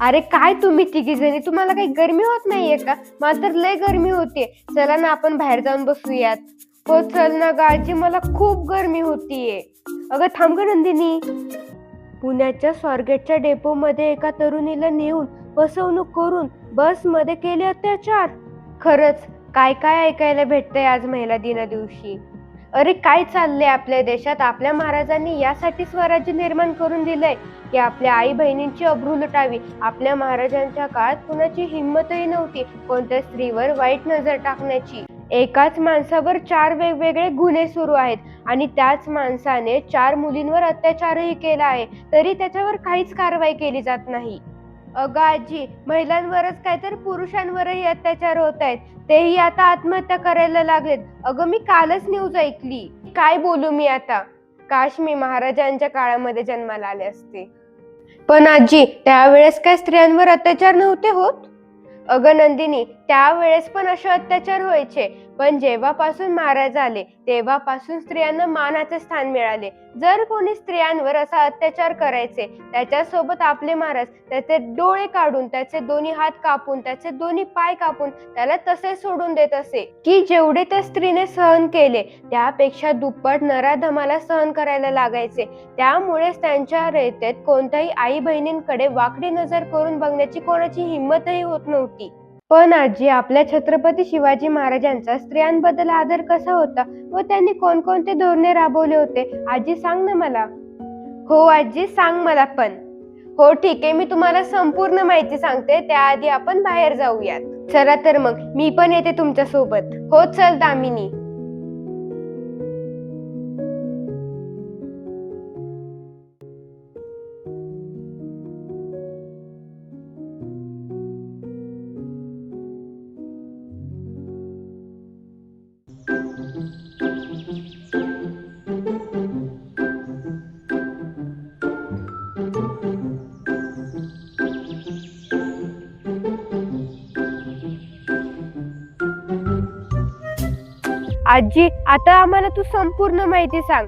अरे काय तुम्ही तिघी जणी? तुम्हाला काही गरमी होत नाहीये का? मला तर लय गरमी होते चला ना आपण बाहेर जाऊन बसूयात. हो चल ना गाजी मला खूप गरमी होतीये. अगं थांब ग नंदिनी. पुण्याच्या स्वारगेटच्या डेपो मध्ये एका तरुणीला नेऊन फसवणूक करून बसमध्ये केले अत्याचार. खरंच काय काय ऐकायला भेटतंय आज महिला दिना दिवशी? अरे काय चाललंय आपल्या देशात? आपल्या महाराजांनी यासाठी स्वराज्य निर्माण करून दिलंय. की आपल्या आई बहिणींची अब्रू लुटावी. आपल्या महाराजांच्या काळात कुणाची हिंमतही नव्हती कोणत्या स्त्रीवर वाईट नजर टाकण्याची. एकाच माणसावर चार वेगवेगळे गुन्हे सुरू आहेत. आणि त्याच माणसाने चार मुलींवर अत्याचारही केला आहे. तरी त्याच्यावर काहीच कारवाई केली जात नाही. अगं आजी महिलांवरच काय तर पुरुषांवरही अत्याचार होत आहेत. तेही आता आत्महत्या करायला लागलेत. अगं मी कालच न्यूज ऐकली. काय बोलू मी आता? काश मी महाराजांच्या काळामध्ये जन्माला आले असते. पण आजी त्यावेळेस काय स्त्रियांवर अत्याचार नव्हते होत? अगं नंदिनी त्यावेळेस पण असे अत्याचार व्हायचे. पण जेव्हापासून महाराज आले तेव्हापासून स्त्रियांना मानाचे स्थान मिळाले. जर कोणी स्त्रियांवर असा अत्याचार करायचे त्याच्यासोबत आपले महाराज त्याचे डोळे काढून त्याचे दोन्ही हात कापून त्याचे दोन्ही पाय कापून त्याला तसे सोडून देत असे की जेवढे त्या स्त्रीने सहन केले त्यापेक्षा दुप्पट नराधमाला सहन करायला लागायचे. त्यामुळेच त्यांच्या रेतेत कोणत्याही आई बहिणींकडे वाकडी नजर करून बघण्याची कोणाची हिंमतही होत नव्हती. पण आजी आपल्या छत्रपती शिवाजी महाराजांचा स्त्रियांबद्दल आदर कसा होता व त्यांनी कोणकोणते धोरणे राबवले होते? आजी सांग ना मला. हो आजी सांग मला पण. हो ठीक आहे. मी तुम्हाला संपूर्ण माहिती सांगते. त्याआधी आपण बाहेर जाऊयात. चला तर मग. मी पण येते तुमच्यासोबत हो चल दामिनी. आजी आता आम्हाला तू संपूर्ण माहिती सांग.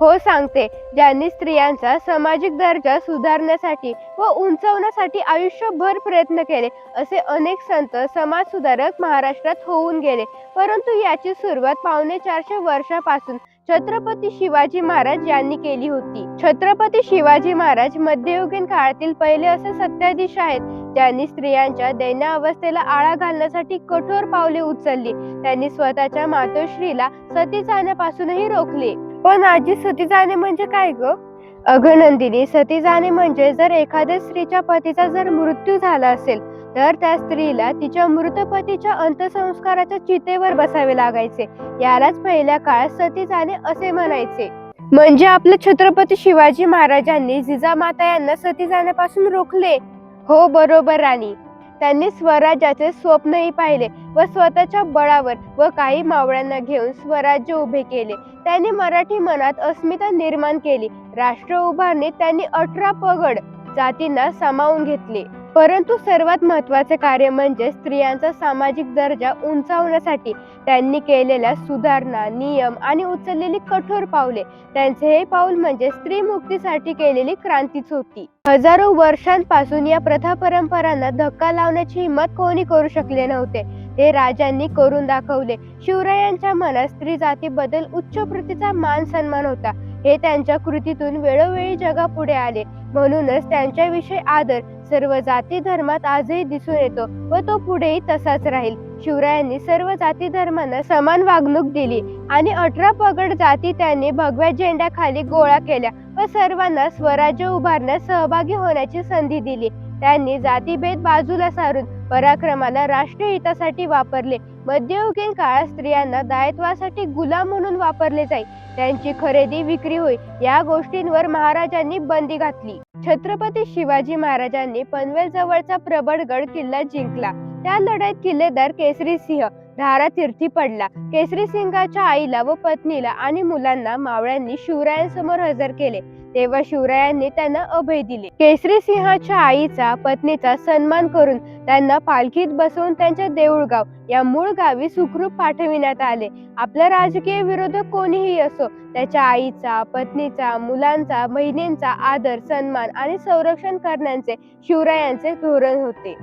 हो सांगते. ज्यांनी स्त्रियांचा सामाजिक दर्जा सुधारण्यासाठी व उंचवण्यासाठी आयुष्यभर प्रयत्न केले असे अनेक संत समाज सुधारक महाराष्ट्रात होऊन गेले. परंतु याची सुरुवात पावणे चारशे वर्षापासून छत्रपती शिवाजी महाराज यांनी केली होती. छत्रपती शिवाजी महाराज मध्ययुगीन काळातील पहिले असे सत्याधीश आहेत. ज्यांनी स्त्रियांच्या दैन्य अवस्थेला आळा घालण्यासाठी कठोर पावले उचलली. त्यांनी स्वतःच्या मातोश्रीला सती जाण्यापासूनही रोखले. पण आजी सती जाणे म्हणजे काय ग? अगनंदिनी सती जाणे म्हणजे जर एखाद्या स्त्रीच्या पतीचा जर मृत्यू झाला असेल तर त्या स्त्रीला तिच्या मृत पतीच्या अंत्यसंस्काराच्या चितेवर बसावे लागायचे. यालाच पहिल्या काळात सती जाणे असे म्हणायचे. म्हणजे आपले छत्रपती शिवाजी महाराजांनी जिजामाता यांना सती जाण्यापासून रोखले. हो बरोबर राणी. त्यांनी स्वराज्याचे स्वप्नही पाहिले व स्वतःच्या बळावर व काही मावळ्यांना घेऊन स्वराज्य उभे केले. त्यांनी मराठी मनात अस्मिता निर्माण केली. राष्ट्र उभारणीत त्यांनी अठरा पगड जातींना सामावून घेतले. परंतु सर्वात महत्त्वाचे कार्य म्हणजे स्त्रियांचा सामाजिक दर्जा उंचावण्यासाठी त्यांनी केलेल्या सुधारणा नियम आणि उचललेली कठोर पावले. त्यांचे हे पाऊल म्हणजे स्त्री मुक्तीसाठी केलेली क्रांतीच होती हजारो वर्षांपासून या प्रथा परंपरांना धक्का लावण्याची हिंमत कोणी करू शकले नव्हते. ते राजांनी करून दाखवले. शिवरायांच्या मनात स्त्री जातीबद्दल उच्च प्रतीचा मान सन्मान होता. हे त्यांच्या कृतीतून वेळोवेळी जगापुढे आले. म्हणूनच त्यांच्याविषयी आदर सर्व जाती धर्मात आजही दिसून येतो व तो पुढेही तसाच राहील. शिवरायांनी सर्व जाती धर्मांना समान वागणूक दिली आणि अठरा पगड जाती त्यांनी भगव्या झेंड्याखाली गोळा केल्या व सर्वांना स्वराज्य उभारण्यास सहभागी होण्याची संधी दिली. त्यांनी जातीभेद बाजूला सारून पराक्रमाला राष्ट्रीय हितासाठी वापरले. मध्ययुगीन काळात स्त्रियांना दायित्वासाठी गुलाम म्हणून वापरले जाई. त्यांची खरेदी विक्री होई या गोष्टींवर महाराजांनी बंदी घातली. छत्रपती शिवाजी महाराजांनी पनवेल जवळचा प्रबळगड किल्ला जिंकला. त्या लढाईत किल्लेदार केसरी सिंह धारा तीर्थी पडला. केसरी सिंगाच्या आईला व पत्नीला आणि मुलांना मावळ्यांनी शिवरायांसमोर हजर केले. तेव्हा शिवरायांनी त्यांना अभय दिले. केसरी सिंहाच्या आईचा पत्नीचा सन्मान करून त्यांना पालखीत बसवून त्यांच्या देऊळगाव या मूळ गावी सुखरूप पाठविण्यात आले. आपला राजकीय विरोधक कोणीही असो त्याच्या आईचा पत्नीचा मुलांचा बहिणींचा आदर सन्मान आणि संरक्षण करण्याचे शिवरायांचे धोरण होते.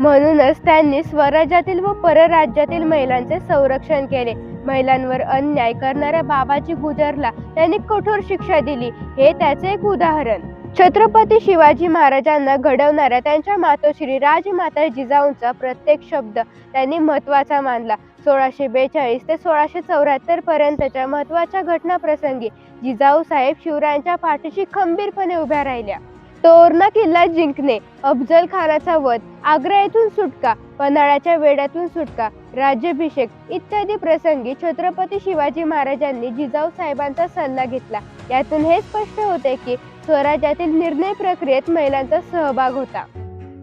म्हणूनच त्यांनी स्वराज्यातील व परराज्यातील महिलांचे संरक्षण केले. महिलांवर अन्याय करणाऱ्या बाबाजी गुजरला. त्यांनी कठोर शिक्षा दिली. हे त्याचे एक उदाहरण. छत्रपती शिवाजी महाराजांना घडवणाऱ्या त्यांच्या मातोश्री राजमाता जिजाऊंचा प्रत्येक शब्द त्यांनी महत्त्वाचा मानला. सोळाशे बेचाळीस ते सोळाशे चौऱ्याहत्तर पर्यंतच्या महत्त्वाच्या घटनाप्रसंगी जिजाऊ साहेब शिवरायांच्या पाठीशी खंबीरपणे उभ्या राहिल्या. तोरणा किल्ला जिंकणे अफजल खानाचा वध आग्रा येथून सुटका पन्हाळ्याच्या वेड्यातून सुटका राज्याभिषेक इत्यादी प्रसंगी छत्रपती शिवाजी महाराजांनी जिजाऊ साहेबांचा सल्ला घेतला. यातून हे स्पष्ट होते की स्वराज्यातील निर्णय प्रक्रियेत महिलांचा सहभाग होता.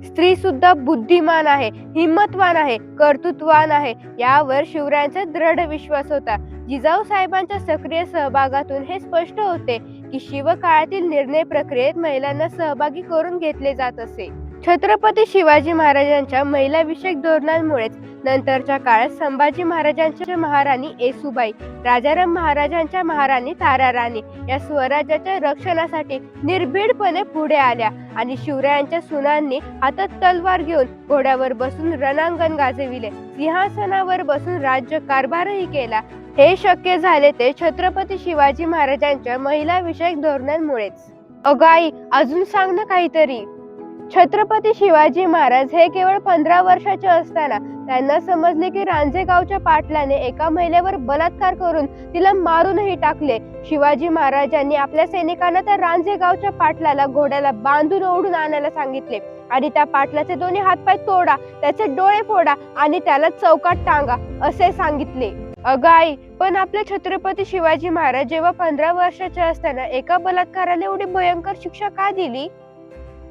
स्त्री सुद्धा बुद्धिमान आहे हिम्मतवान आहे कर्तृत्ववान आहे यावर शिवरायांचा दृढ विश्वास होता. जिजाऊ साहेबांच्या सक्रिय सहभागातून हे स्पष्ट होते की शिवकाळातील निर्णय प्रक्रियेत महिलांना सहभागी करून घेतले जात असे. छत्रपती शिवाजी महाराजांच्या महिलाविषयक धोरणांमुळेच नंतरच्या काळात संभाजी महाराजांच्या महाराणी येसुबाई राजाराम महाराजांच्या महाराणी ताराराणी या स्वराज्याच्या रक्षणासाठी निर्भीडपणे पुढे आल्या आणि शिवरायांच्या सुनांनी हातात तलवार घेऊन घोड्यावर बसून रणांगण गाजविले. सिंहासनावर बसून राज्य कारभारही केला. हे शक्य झाले ते छत्रपती शिवाजी महाराजांच्या महिला विषयक धोरणांमुळेच अगाई अजून सांग ना काहीतरी. छत्रपती शिवाजी महाराज हे केवळ पंधरा वर्षाचे असताना त्यांना समजले की रांजेगावच्या पाटलाने एका महिलेवर बलात्कार करून तिला मारूनही टाकले. शिवाजी महाराजांनी आपल्या सैनिकांना त्या रांजेगावच्या पाटलाला घोड्याला बांधून ओढून आणायला सांगितले. आणि त्या पाटलाचे दोन्ही हातपाय तोडा त्याचे डोळे फोडा आणि त्याला चौकात टांगा असे सांगितले. अगाई पण आपले छत्रपती शिवाजी महाराज जेव्हा पंधरा वर्षाचे असताना एका बलात्काराने एवढी भयंकर शिक्षा का दिली?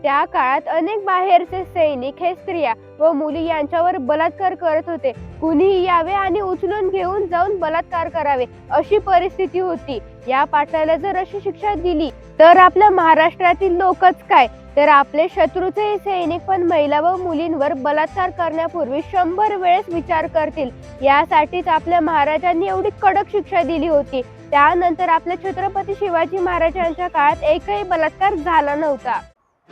त्या काळात अनेक बाहेरचे सैनिक हे स्त्रिया व मुली यांच्यावर बलात्कार करत होते. कुणीही यावे आणि उचलून घेऊन जाऊन बलात्कार करावे अशी परिस्थिती होती. या पाटलाला जर अशी शिक्षा दिली तर आपल्या महाराष्ट्रातील लोकच काय? तर आपले शत्रूचे सैनिक पण महिला व मुलींवर बलात्कार करण्यापूर्वी शंभर वेळेस विचार करतील. यासाठीच आपल्या महाराजांनी एवढी कडक शिक्षा दिली होती. त्यानंतर आपल्या छत्रपती शिवाजी महाराजांच्या काळात एकही बलात्कार झाला नव्हता.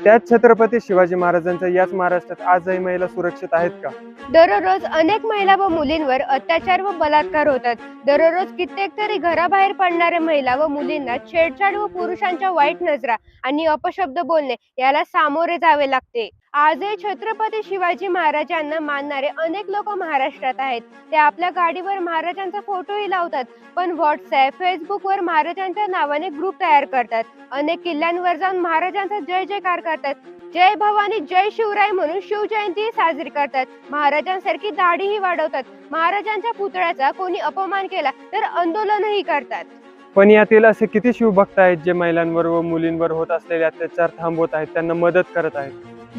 त्याच छत्रपती शिवाजी महाराजांच्या याच महाराष्ट्रात आजही महिला सुरक्षित आहेत का? दररोज अनेक महिला व मुलींवर अत्याचार व बलात्कार होतात. दररोज कित्येक तरी घराबाहेर पडणाऱ्या महिला व मुलींना छेडछाड व पुरुषांच्या वाईट नजरा आणि अपशब्द बोलणे याला सामोरे जावे लागते. आजही छत्रपती शिवाजी महाराजांना मानणारे अनेक लोक महाराष्ट्रात आहेत. ते आपल्या गाडीवर महाराजांचा फोटोही लावतात पण व्हॉट्सअप फेसबुकवर महाराजांच्या नावाने ग्रुप तयार करतात. अनेक किल्ल्यांवर जाऊन महाराजांचा जय जयकार करतात. जय भवानी जय शिवराय म्हणून शिवजयंती साजरी करतात. महाराजांसारखी दाढीही वाढवतात. महाराजांच्या पुतळ्याचा कोणी अपमान केला तर आंदोलनही करतात. पण यातील असे किती शिवभक्त आहेत जे महिलांवर व मुलींवर होत असलेले अत्याचार थांबवत आहेत त्यांना मदत करत आहेत?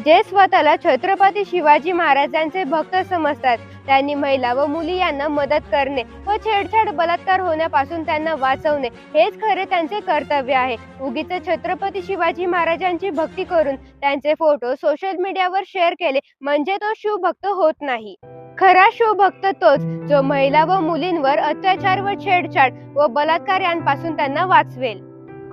जे स्वतःला छत्रपती शिवाजी महाराजांचे भक्त समजतात त्यांनी महिला व मुली यांना मदत करणे व छेडछाड बलात्कार होण्यापासून त्यांना वाचवणे हेच खरे त्यांचे कर्तव्य आहे. उगीच छत्रपती शिवाजी महाराजांची भक्ती करून त्यांचे फोटो सोशल मीडियावर शेअर केले म्हणजे तो शिवभक्त होत नाही. खरा शिवभक्त तोच जो महिला व मुलींवर अत्याचार व छेडछाड व बलात्कार यांपासून त्यांना वाचवेल.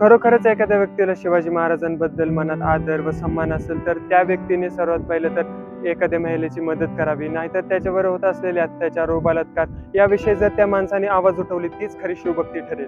खरोखरच एखाद्या व्यक्तीला शिवाजी महाराजांबद्दल मनात आदर व सन्मान असेल तर त्या व्यक्तीने सर्वात पहिले तर एखाद्या महिलेची मदत करावी. नाहीतर त्याच्यावर होत असलेले अत्याचार व बलात्कार याविषयी जर त्या माणसाने आवाज उठवली तीच खरी शिवभक्ती ठरेल.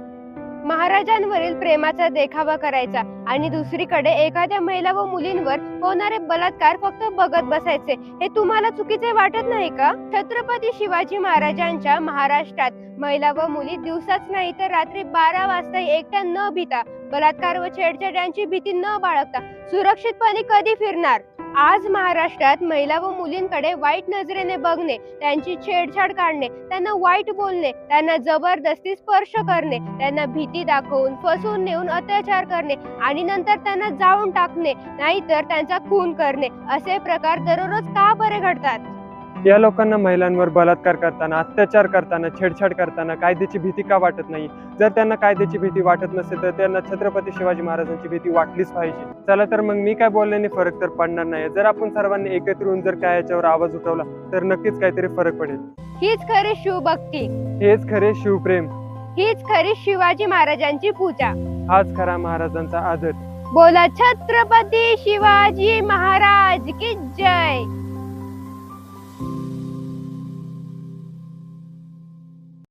महाराजांवरील प्रेमाचा देखावा करायचा आणि दुसरीकडे एखाद्या महिला व मुलींवर होणारे बलात्कार फक्त बघत बसायचे हे तुम्हाला चुकीचे वाटत नाही का? छत्रपती शिवाजी महाराजांच्या महाराष्ट्रात महिला व मुली दिवसाच नाही तर रात्री बारा वाजता एकट्या न भिता बलात्कार व छेडछाड यांची भीती न बाळगता सुरक्षितपणे कधी फिरणार? आज महाराष्ट्रात महिला व मुलींकडे वाईट नजरेने बघणे त्यांची छेडछाड काढणे त्यांना वाईट बोलणे त्यांना जबरदस्ती स्पर्श करणे त्यांना भीती दाखवून फसवून नेऊन अत्याचार करणे आणि नंतर त्यांना जाळून टाकणे नाहीतर त्यांचा खून करणे असे प्रकार दररोज का बरे घडतात? या लोकांना महिलांवर बलात्कार करताना अत्याचार करताना छेडछाड करताना कायद्याची भीती का वाटत नाही? जर त्यांना कायद्याची भीती वाटत नसेल तर त्यांना छत्रपती शिवाजी महाराजांची भीती वाटलीच पाहिजे. चला तर मग मी काय बोलल्याने फरक तर पडणार नाही. जर आपण सर्वांनी एकत्र येऊन जर काय याच्यावर आवाज उठवला तर नक्कीच काहीतरी फरक पडेल. हीच खरी शिवभक्ती हेच खरे शिवप्रेम हीच खरी शिवाजी महाराजांची पूजा. हाच खरा महाराजांचा आदर. बोला छत्रपती शिवाजी महाराज की जय.